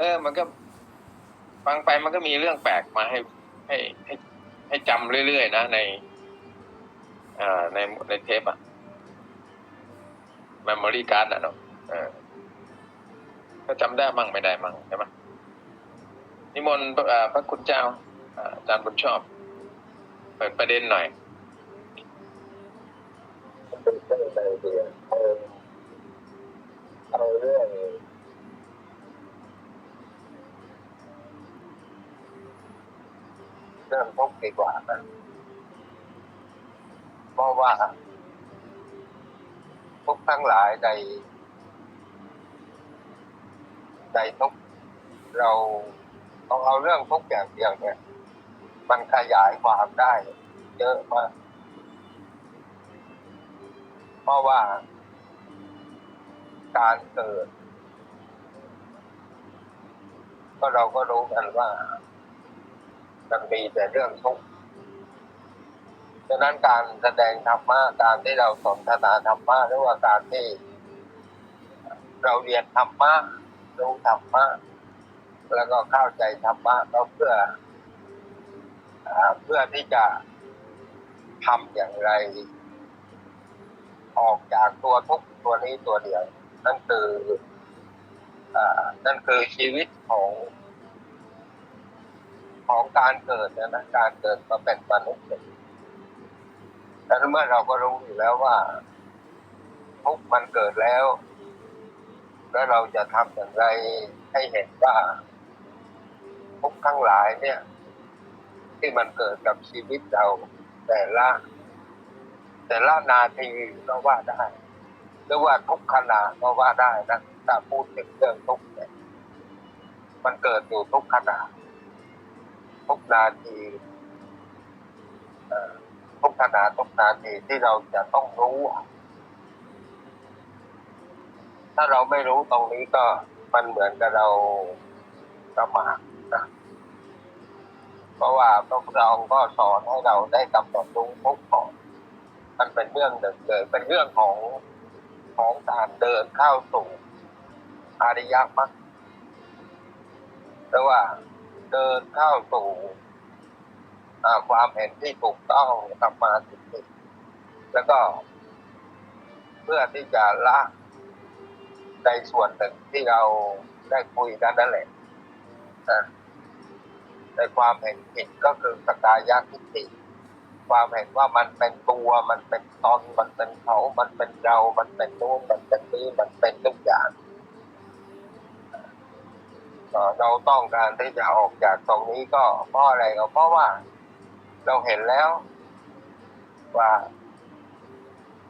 เออ มันก็ ฟังไปมันก็มีเรื่องแปลกมาให้ให้ให้ให้จำเรื่อยๆนะในอ่าในในเทปอะ memory card อะเนาะเออก็จำได้มั่งไม่ได้มั่งใช่ไหมนิมนต์พระคุณเจ้าอาจารย์บุญชอบ เปิดประเด็นหน่อยเอาเรื่อง เรื่องทุกข์ดีกว่านะเพราะว่าทุกทั้งหลายในในทุกเราต้องเอาเรื่องทุกอย่างเดียวเนี่ย มันขยายความได้ เยอะมากเพราะว่า การเกิด ก็เราก็รู้กันว่า มันมีแต่เรื่องทุกข์ฉะนั้นการแสดงธรรมะการที่เราสนทนาธรรมะหรือว่าการที่ เราเรียนธรรมะรู้ธรรมะแล้วก็เข้าใจธรรมะก็เพื่ออเพื่อที่จะทำอย่างไร ออกจากตัวทุกข์ตัวนี้ตัวเดียว นั่นคืออนั่นคือชีวิตของ ของการเกิดนะนะการเกิดมาเป็นมนุษย์เนี่ยแต่เมื่อเราก็รู้อยู่แล้วว่าทุกมันเกิดแล้ว แล้วเราจะทำอย่างไรให้เห็นว่าทุกทั้งหลายเนี่ย ที่มันเกิดกับชีวิตเราแต่ละ แต่ละนาทีก็ว่าได้หรือว่าทุกขณะก็ว่าได้นะถ้าพูดถึงเรื่องทุกเนี่ยมันเกิดอยู่ทุกขณะ ทุกนาทีทุกขณะทุกนาทีที่เราจะต้องรู้ ถ้าเราไม่รู้ตรงนี้ก็มันเหมือนกับเราประมาทนะเพราะว่าพระพุทธองค์ก็สอนให้เราได้กำหนดรู้ทุกข์ก่อนมันเป็นเรื่องหนึ่งเลยเป็นเรื่องของของการเดินเข้าสู่อริยมรรคหรือว่า เดินเข้าสู่ความเห็นที่ถูกต้องธรรมาสิทธิแล้วก็ เพื่อที่จะละในส่วนหนึ่งที่เราได้คุยกันนั่นแหละในความเห็นผิดก็คือสกายาทิฏฐิความเห็นว่ามันเป็นตัวมันเป็นตนมันเป็นเขา มันเป็นเรา มันเป็นนู้นมันเป็นนี้มันเป็นทุกอย่าง เราต้องการที่จะออกจากตรงนี้ก็เพราะอะไรก็เพราะว่าเราเห็นแล้ว ว่า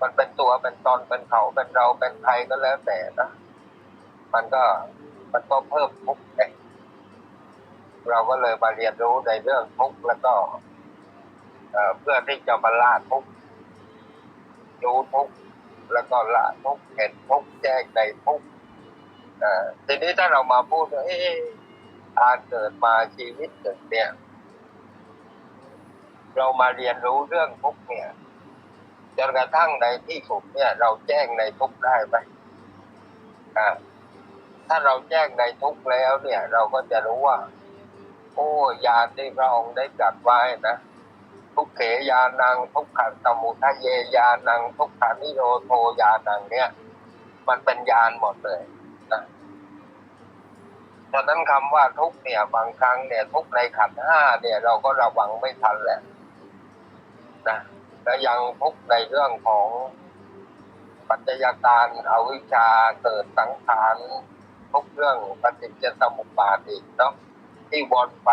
มันเป็นตัวเป็นตนเป็นเขาเป็นเราเป็นใครก็แล้วแต่นะมันก็มันก็เพิ่มทุกข์เราก็เลยมาเรียนรู้ในเรื่องทุกข์แล้วก็เพื่อที่จะมาละทุกข์รู้ทุกข์แล้วก็ละทุกข์เห็นทุกข์แจ้งในทุกข์ ทีนี้ถ้าเรามาพูดว่าเอ๊ะการเกิดมาชีวิตหนึ่งเนี่ย เรามาเรียนรู้เรื่องทุกเนี่ยจนกระทั่งในที่สุดเนี่ย เราแจ้งในทุกได้ไหมอ่าถ้าเราแจ้งในทุกแล้วเนี่ย เราก็จะรู้ว่า โอ้ยานที่พระองค์ได้ตรัดไว้นะทุกเขยานังทุกขันตมุทะเยยานังทุกขานิโรโทยานังเนี่ย มันเป็นยานหมดเลย นะฉะนั้นคำว่าทุกเนี่ยบางครั้งเนี่ยทุกในขันห้าเนี่ยเราก็ระวังไม่ทันแหละนะและยังทุกในเรื่องของปัจจัยการอวิชชาเกิดสังขารทุกเรื่องปฏิจจสมุปบาทอีกเนาะที่วนไป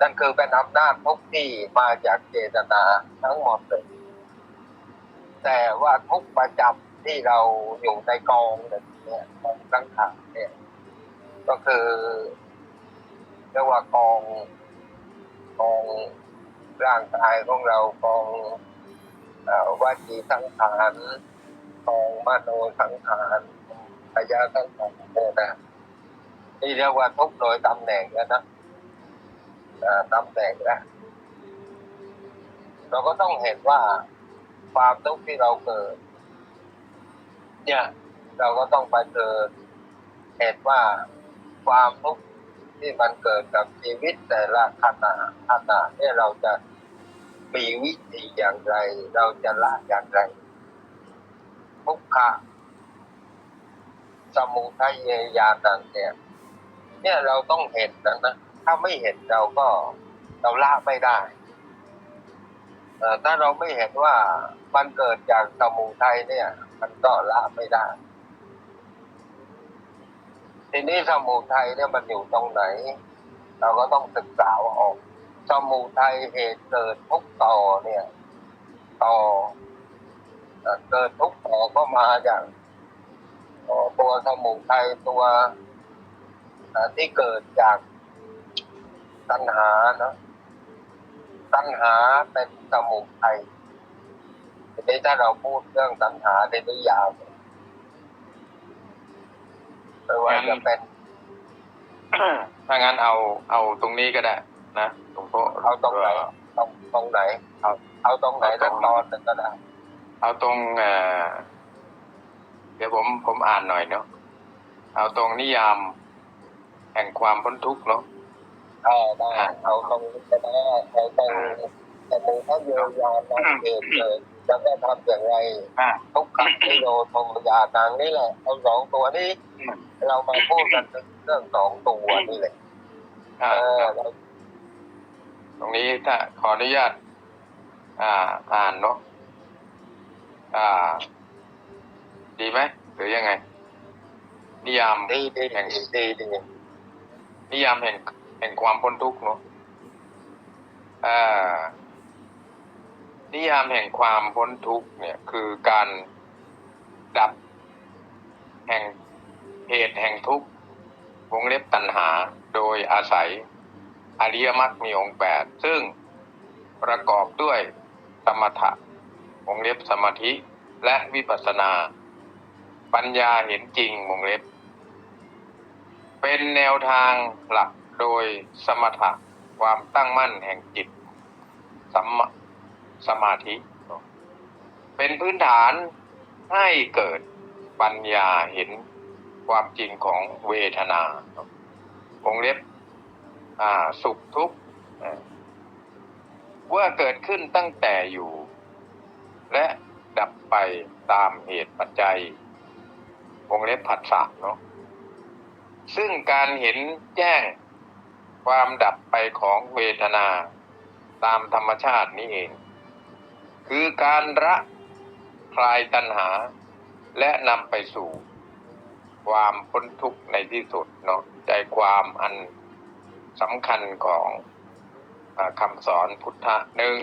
นั่นคือเป็นอำนาจทุกที่มาจากเจตนาทั้งหมดเลยแต่ว่าทุกประจำที่เราอยู่ในกองเนี่ยกองสังขารเนี่ย ก็คือเรียกว่ากองกองร่างกายของเรากองอ่อวาจีสังขารกองมโนสังขารพยาสังขารเนี่ยนะนี่เรียกว่าทุกโดยตำแหน่งแล้วนะตำแหน่งนะเราก็ต้องเห็นว่าความทุกข์ที่เราเกิด เนี่ย เราก็ต้องไปเจอเห็นว่า ความทุกข์ที่มันเกิดกับชีวิตแต่ละขณะขณะเนี่ยเราจะมีวิธีอย่างไร เราจะละอย่างไรทุกขะสมุทัยญาณันเนี่ย เนี่ยเราต้องเห็นนะนะถ้าไม่เห็นเราก็เราละไม่ได้ถ้าเราไม่เห็นว่ามันเกิดจากสมุทัยเนี่ย มันก็ละไม่ได้ ทีนี้สมุทัยเนี่ยมันอยู่ตรงไหน เราก็ต้องศึกษาออก สมุทัยเหตุเกิดทุกต่อเนี่ย ต่อเกิดทุกต่อก็มาจากตัวสมุทัยตัวที่เกิดจากตัณหาเนอะตัณหาเป็นสมุทัยทีนี้ถ้าเราพูดเรื่องตัณหาในนิยาม ไม่ว่าจะเป็นถ้างั้นเอาเอาตรงนี้ก็ได้ นะหลวงพ่อเอาตรงไหนตรงตรงไหนเอาเอาตรงไหนตรงตอนหนึ่งก็ได้เอาตรงเอ่อเดี๋ยวผมผมอ่านหน่อยเนาะเอาตรงนิยาม แห่งความพ้นทุกข์เนาะเออได้เอาตรงนี้ก็ได้เอาตรงสมุทัยโยยานังเหตุเลย จะได้ทำอย่างไรอ่าทุกขังนิโรธงยานังนี่แหละเอาสองตัวนี้ เรามาพูดกันเรื่องสองตัวนี่แหละอ่าเออเราตรงนี้ถ้าขออนุญาต อ่าอ่านเนาะอ่า ดีไหมหรือยังไง นิยามดีดีดีดีดีนิยามแห่งแห่งความพ้นทุกข์เนาะอ่า นิยามแห่งความพ้นทุกข์เนี่ยคือการดับแห่งเหตุแห่งทุกข์วงเล็บตัณหาโดยอาศัยอริยมรรคมีองค์แปดซึ่งประกอบด้วยสมถะวงเล็บสมาธิและวิปัสสนา ปัญญาเห็นจริงวงเล็บ เป็นแนวทางหลักโดยสมถะความตั้งมั่นแห่งจิตสัมมา สมาธิ เป็นพื้นฐานให้เกิดปัญญาเห็นความจริงของเวทนาวงเล็บสุขทุกข์ว่าเกิดขึ้นตั้งแต่อยู่ และดับไปตามเหตุปัจจัยวงเล็บผัสสะเนาะซึ่งการเห็นแจ้งความดับไปของเวทนา ตามธรรมชาตินี้เอง คือการละคลายตัณหา และนำไปสู่ความพ้นทุกข์ในที่สุดเนาะใจความอันสำคัญของอคำสอนพุทธะหนึ่ง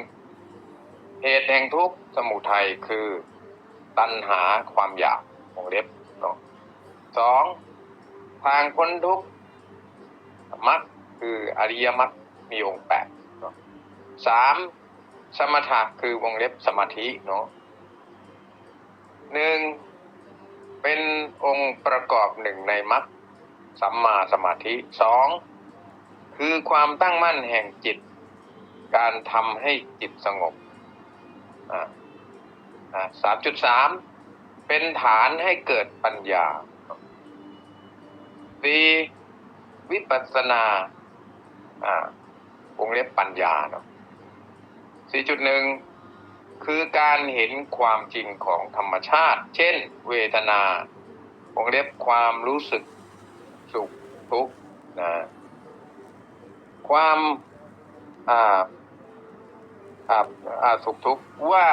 เหตุแห่งทุกข์สมุทัยคือตัณหาความอยากวงเล็บเนาะสองทางพ้นทุกข์มรรคคืออริยมรรคมีองค์แปดเนาะสาม สมถะคือวงเล็บสมาธิเนาะหนึ่งเป็นองค์ประกอบหนึ่งในมรรคสัมมาสมาธิสองคือความตั้งมั่นแห่งจิต การทำให้จิตสงบอ่าสามจุดสามเป็นฐานให้เกิดปัญญาสี่วิปัสสนาอ่าวงเล็บปัญญาเนาะ สี่จุดหนึ่งคือการเห็นความจริงของธรรมชาติ เช่น เวทนาวงเล็บความรู้สึกสุขทุกข์นะความอ่าอ่าอ่าสุขทุกข์ว่า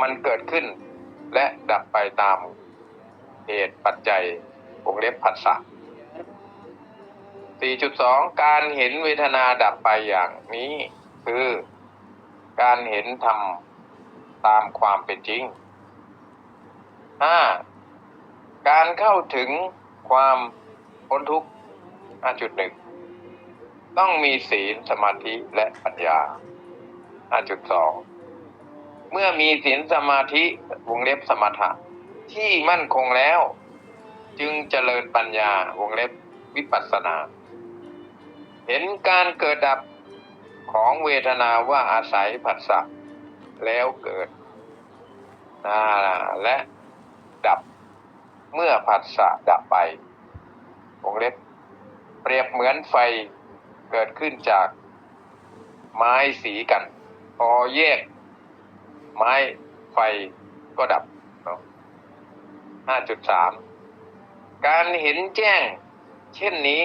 มันเกิดขึ้น และดับไปตามเหตุปัจจัยวงเล็บผัสสะ4.2 การเห็นเวทนาดับไปอย่างนี้ คือ การเห็นธรรมตามความเป็นจริง 5. การเข้าถึงความพ้นทุกข์5.1ต้องมีศีลสมาธิและปัญญา5.2เมื่อมีศีลสมาธิวงเล็บสมถะ ที่มั่นคงแล้ว จึงเจริญปัญญาวงเล็บวิปัสสนา เห็นการเกิดดับ ของเวทนาว่าอาศัยผัสสะแล้วเกิดและดับเมื่อผัสสะดับไปวงเล็บเปรียบเหมือนไฟเกิดขึ้นจากไม้สีกัน พอแยก ไม้ไฟก็ดับเนาะห้าจุดสามการเห็นแจ้ง เช่นนี้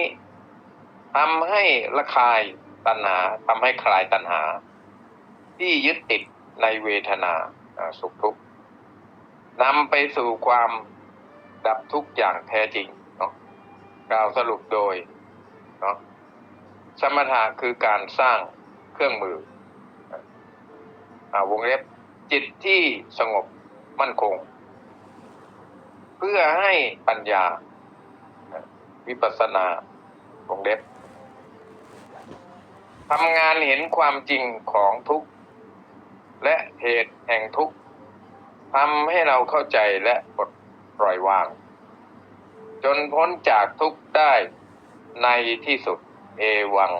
ทำให้ละคาย ตัณหาทำให้คลายตัณหา ที่ยึดติดในเวทนาสุขทุกข์นำไปสู่ความดับทุกข์อย่างแท้จริงเนาะกล่าวสรุปโดยเนาะสมถะคือการสร้างเครื่องมืออ่าวงเล็บจิตที่สงบมั่นคง เพื่อให้ปัญญาวิปัสสนาวงเล็บ ทำงานเห็นความจริงของทุกข์ และเหตุแห่งทุกข์ทำให้เราเข้าใจและปลดปล่อยวาง จนพ้นจากทุกข์ได้ในที่สุดเอวัง